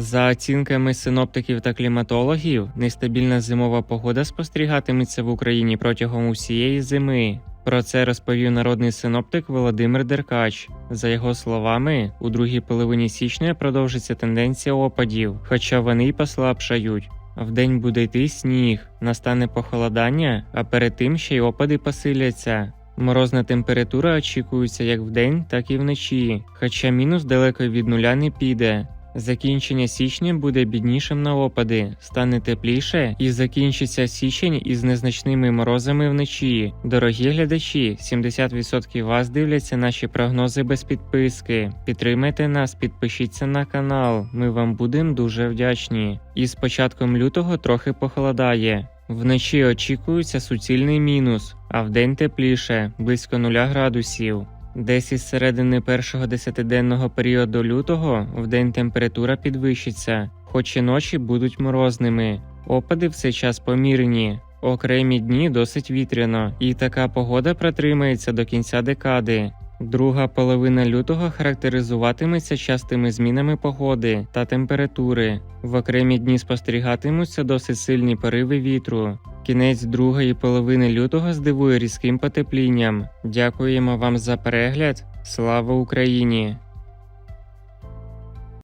За оцінками синоптиків та кліматологів, нестабільна зимова погода спостерігатиметься в Україні протягом усієї зими. Про це розповів народний синоптик Володимир Деркач. За його словами, у другій половині січня продовжиться тенденція опадів, хоча вони й послабшають. Вдень буде йти сніг, настане похолодання, а перед тим ще й опади посиляться. Морозна температура очікується як вдень, так і вночі, хоча мінус далеко від нуля не піде. Закінчення січня буде біднішим на опади, стане тепліше і закінчиться січень із незначними морозами вночі. Дорогі глядачі, 70% вас дивляться наші прогнози без підписки. Підтримайте нас, підпишіться на канал. Ми вам будемо дуже вдячні. І з початком лютого трохи похолодає. Вночі очікується суцільний мінус, а вдень тепліше, близько 0 градусів. Десь із середини першого десятиденного періоду лютого вдень температура підвищиться, хоч і ночі будуть морозними. Опади в цей час помірні. Окремі дні досить вітряно, і така погода протримається до кінця декади. Друга половина лютого характеризуватиметься частими змінами погоди та температури. В окремі дні спостерігатимуться досить сильні пориви вітру. Кінець другої половини лютого здивує різким потеплінням. Дякуємо вам за перегляд. Слава Україні!